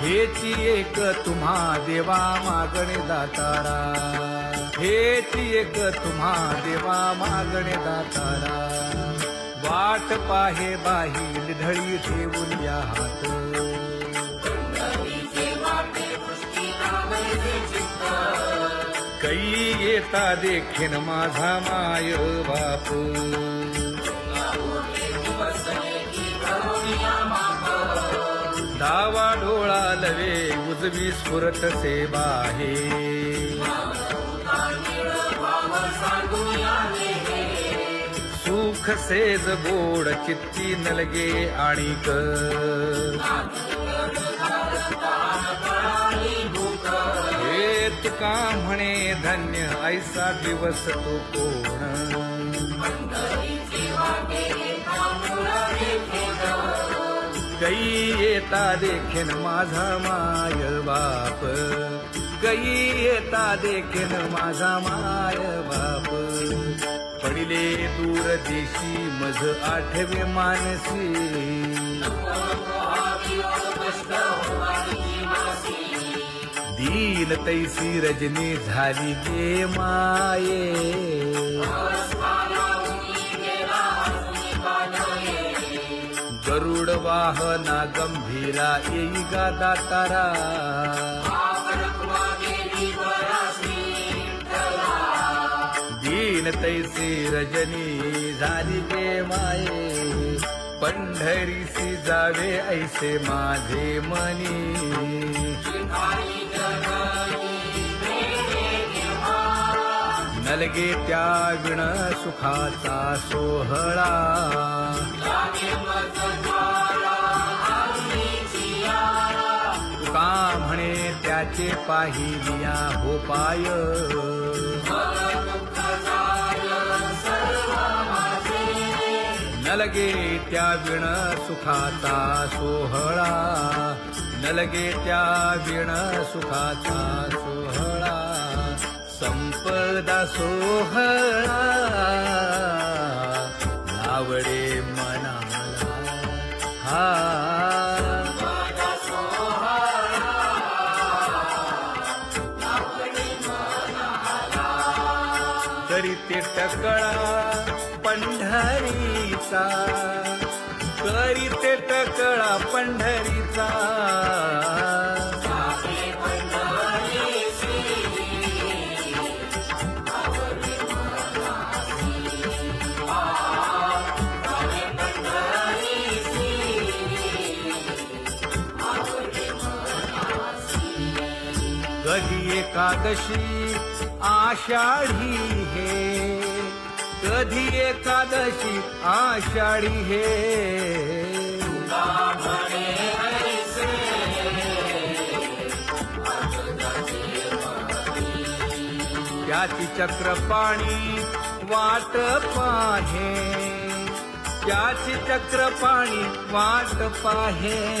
हेची एक तुम्हा देवा मागणे दातारा. हेची एक तुम्हा देवा मागणे दातारा. वाट पाहे बाही ढळी ठेवून या हात. कै येता देखीन माझा माय बाप. डावा डोळा लवे उजवी स्फुरत से बाहे सुख सेज गोड चित्ती नलगे आणिक. हे तुका म्हणे धन्य ऐसा दिवस तो कोण? येता देखीन माझा माय बाप. गई येता देखीन माझा माय बाप. पडिले दूर देशी मज आठवे मानसी. दीन तैसी रजनी झाली गे माये. वाहना गंभीरा येई गा दातारा. दीन तैसी रजनी झाली ते माये. पंढरीसी जावे ऐसे माझे मनी. नलगे त्या विण सुखाचा सोहळा. तुका म्हणे त्याचे पाहिलिया हो पाय नलगे त्या विण सुखाचा सोहळा. नलगे त्या विण सुखाचा सोहळा पदा सोहळा. आवडे मनाला. हा. करीते टकळा पंढरीचा. करीते टकळा पंढरीचा. एकादशी आषाढी हे. कधी एकादशी आषाढी हे? त्याची चक्रपाणी वाट पाहे. त्याची चक्रपाणी वाट पाहे.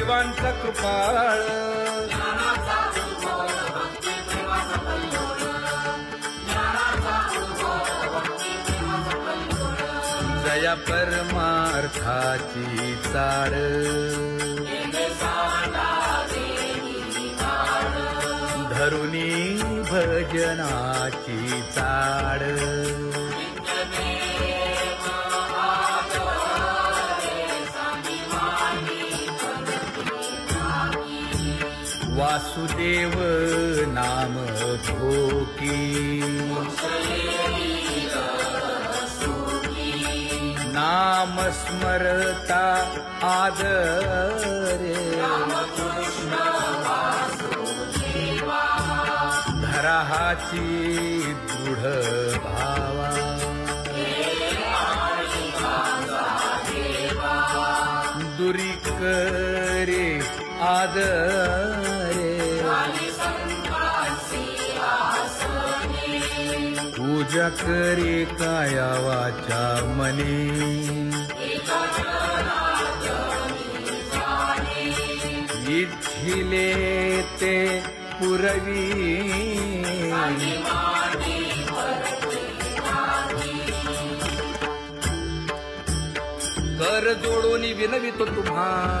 जीवांचा कृपाळ. जया परमार्थाची चाड धरुणी भजनाची चाड वासुदेव नाम धोकी। नाम स्मरता आदरे। धराहाची दृढ भावा। दुरी करे आदर। पूजा करे काया वाचा मने. इच्छिले ते पुरवी. कर जोडून विनवितो तुम्हा.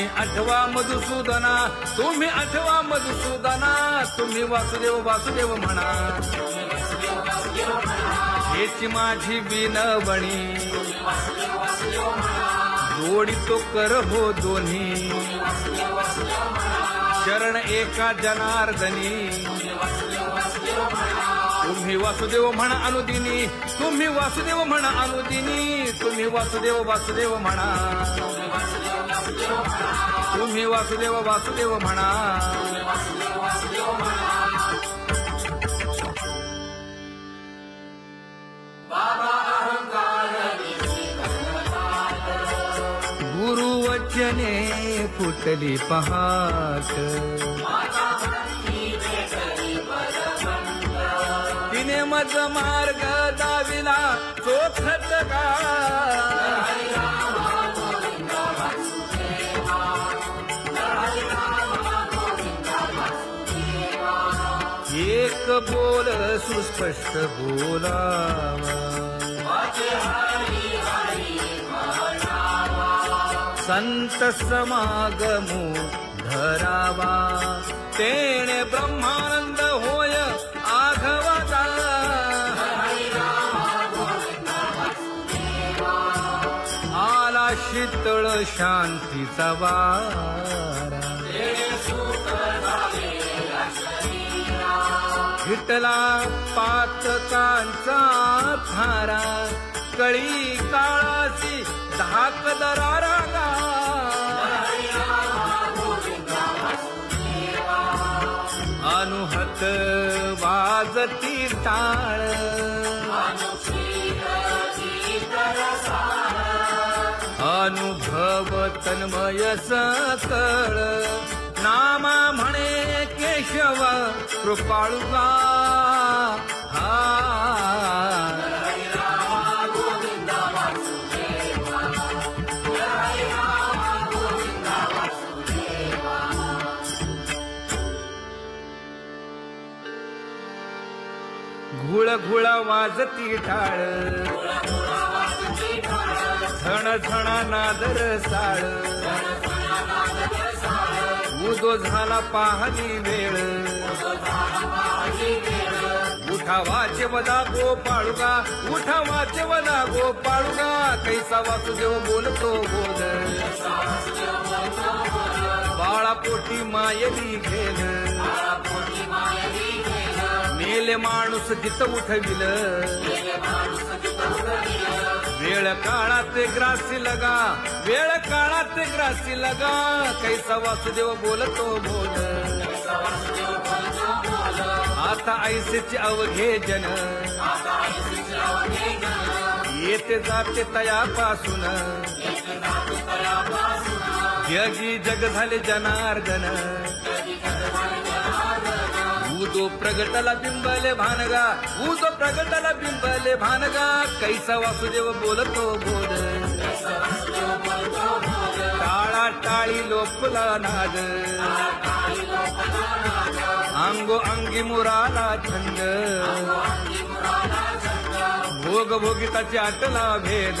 तुम्ही आठवा मधुसूदना तुम्ही आठवा मधुसूदना तुम्ही वासुदेव वासुदेव म्हणा. हेची माझी विनवणी जोडितो कर हो दोन्ही. शरण एका जनार्दनी तुम्ही वासुदेव म्हणा अनुदिनी तुम्ही वासुदेव म्हणा अनुदिनी तुम्ही वासुदेव वासुदेव म्हणा. तुम्ही वासुदेव वासुदेव म्हणा. गुरुवचने फुटली पहाट. तिने मज मार्ग दाविला चोखत का? बोल सुस्पष्ट बोलावा. संत समागमो धरावा. तेणे ब्रह्मानंद होय आघवता आला शीतळ शांतीचा वारा. फिटला पाचकांचा थारा कळी काळाची धाक दरारा गा अनुहत वाजती टाळ अनुभव तन्मय सकळ. रामा म्हणे केशव कृपाळुगा. हा. घुळ घुळ वाजती ढाळ. झण झण नादर साळ. उदो झाला पाहणी वेळ. उठावाचे वदा गो पाळुगा उठावाचे वदा गो पाळुगा कैसा वासुदेव बोलतो बोल बाळा पोटी मायली घेल मेले माणूस जित उठविल. वेळ काळात ग्रासी लगा वेळ काळात ग्रासी लगा. कैसा वासुदेव बोलतो बोल. आता ऐसेचे अवघे जन. येते जाते तयापासून. जगी जग झाले जनार्दन. उदो प्रगटला बिंबले भानगा उदो प्रगटला बिंबले भानगा. कैसा वासुदेव बोलतो बोल. टाळा टाळी लोपला नाद. अंगो अंगी मुराला छंद. भोग भोगिताची आटला भेद.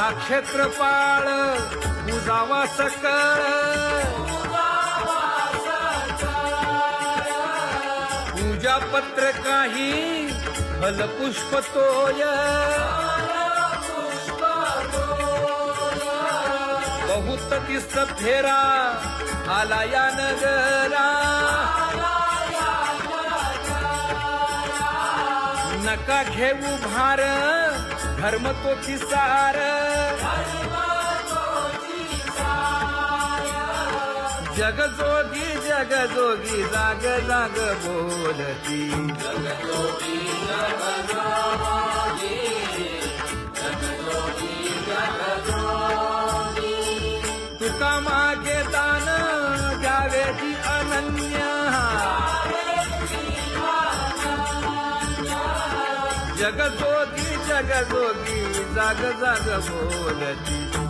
हा क्षेत्रपाळ उजावा सकळ पूजा पत्र काही फलपुष्प तोय. बहुत दिस फेरा आला या नगरा. नका घेऊ भार धर्म तो किसा जगजोगी जगजोगी जाग जाग बोलती. तुका मागे दान द्यावेची अनन्य. जगजोगी जगजोगी जाग जाग बोलती.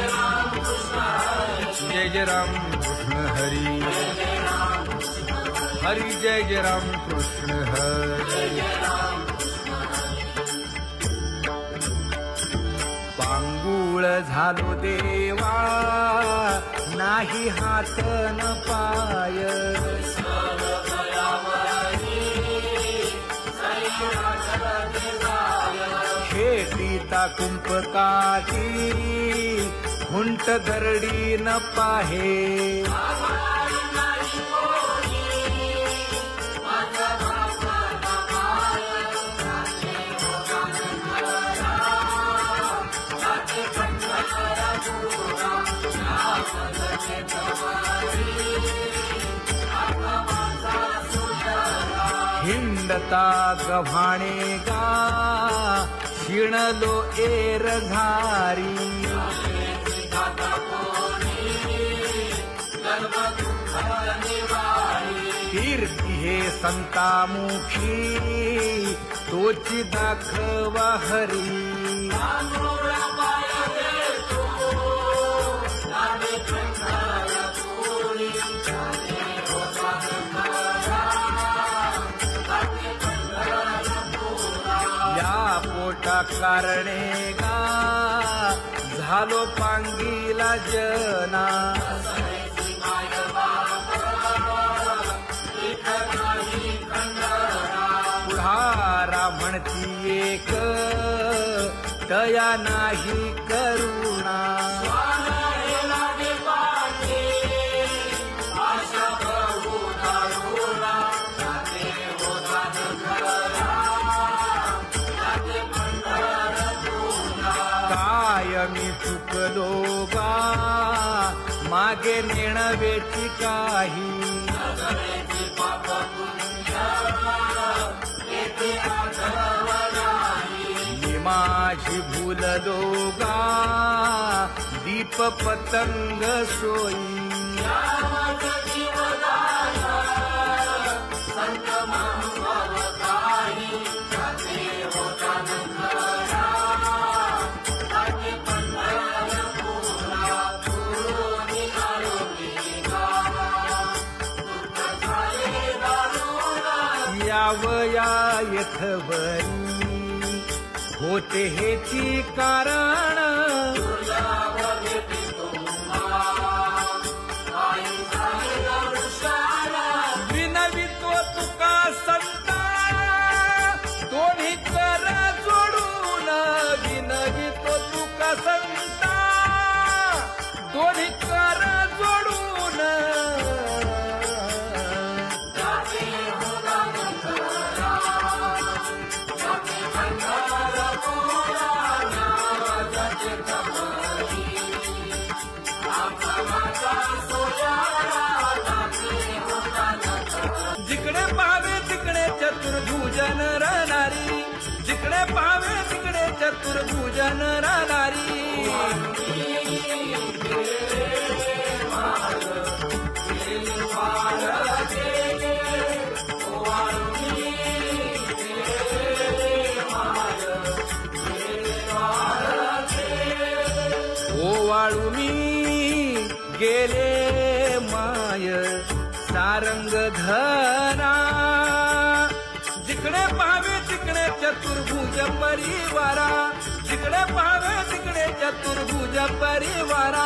जय जय राम कृष्ण हरी। हरी जय जय राम कृष्ण हरी। पांगुळ झालो देवा नाही हात न पाय। खेटीता कुंपकाची हुंट दरडी न पाहे. हिंडता गव्हाणे गा शिणलो एर कीर्ती हे संतामुखी तोची दाखवा हरी. या पोटा कारणे गा झालो पांगीला जना. म्हणती एक तया नाही करुणा. काय मी चुकलो गा मागे नेणवेची काही. मी माझी भूललो गा दीप पतंग सोयी यावया यथवरी होते हेची कारण. चतुर्भुजन राहणारी ओ वाळू मी गेले माय सारंग धर परिवारा जिकडे पाहावे तिकडे चतुर्भुज परिवारा.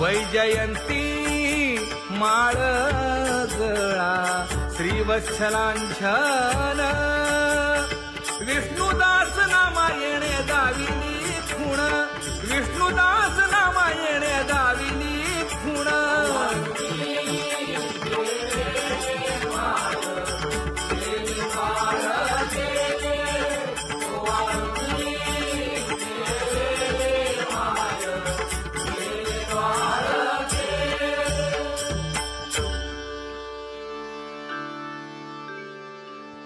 वैजयंती माळ गळा श्रीवत्सलांछन विष्णुदास नामा येणे दाविनी खूण. विष्णुदास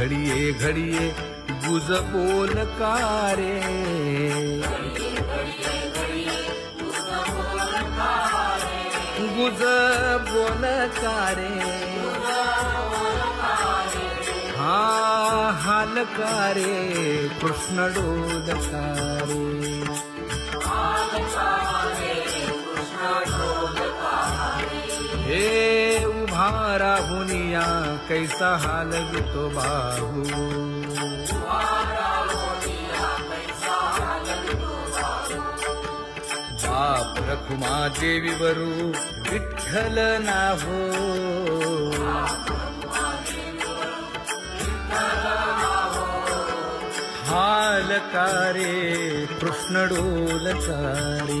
घडिये घडिये गुज बोल कारे। गुज बोल कारे। हा हालकारे कृष्ण डोलकारे हे उभा राहुनिया कैसा हाल तो बाहू बाप रखुमा देवी वरू विठ्ठल नाहो. हालकारे कृष्ण डोलकारे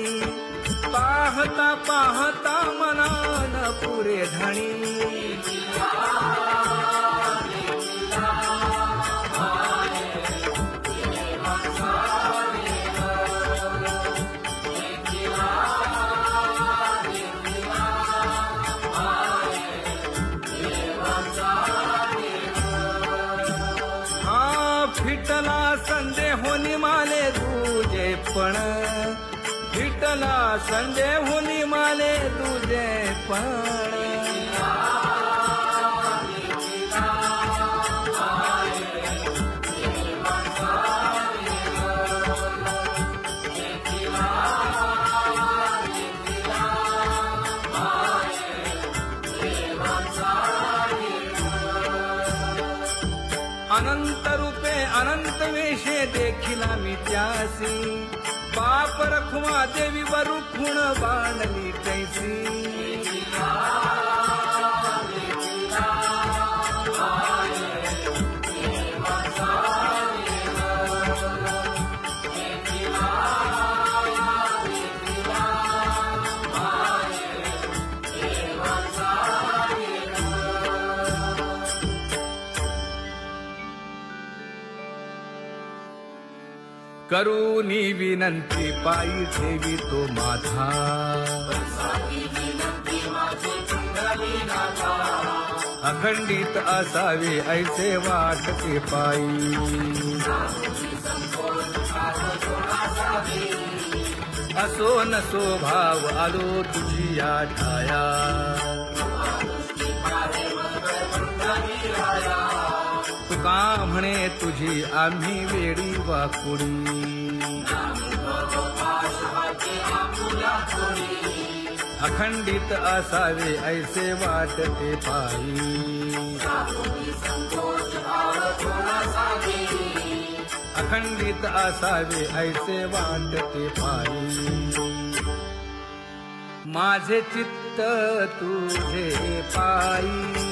पाहता पाहता मनान पुरे धणी. फिटला संदेह निमाले गुजे पण. विठला संजय हुनी माले तुझे पण. अनंत रूपे अनंत वेशे देखिला मी त्यासी. पर खुआ देवी वरु खुण बाण ली कैसी करूनी विनंती पायी ठेवी तो माझा. अखंडित असावे ऐसे वाटते पायी. असो नसो भाव आलो तुझी या छाया. तुका म्हणे तुझी आम्ही वेडी वाकुडी अखंडित असावे ऐसे वाटते पायी. अखंडित असावे ऐसे वाटते पायी. माझे चित्त तुझे पायी.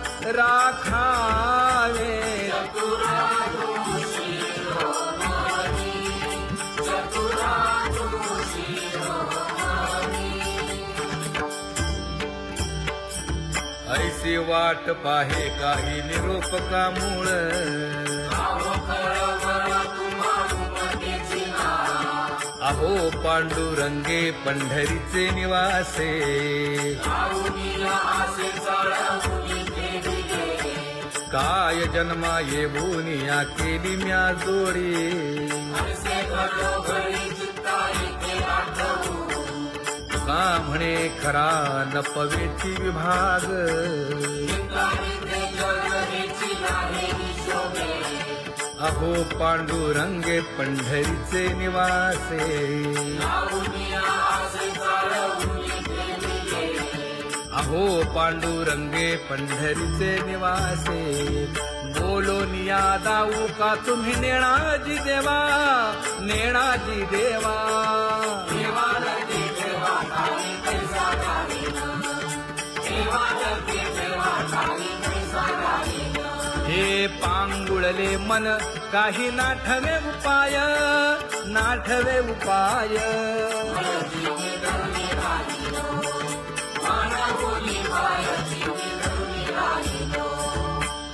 राखावे। ऐसी वाट पाहे काही निरोप का मूळ अहो पांडुरंगे पंढरीचे निवासे। काय जन्मा ये या केली म्या जोडी? का म्हणे खरा न पवेची विभाग? अहो पांडुरंगे पंढरीचे निवासे. अहो पांडुरंगे पंढरीचे निवासे. बोलोनिया दाऊ का तुम्ही नेणाजी देवा? नेणाजी देवा. हे पांगुळले मन काही नाठवे उपाय. नाठवे उपाय. Bye.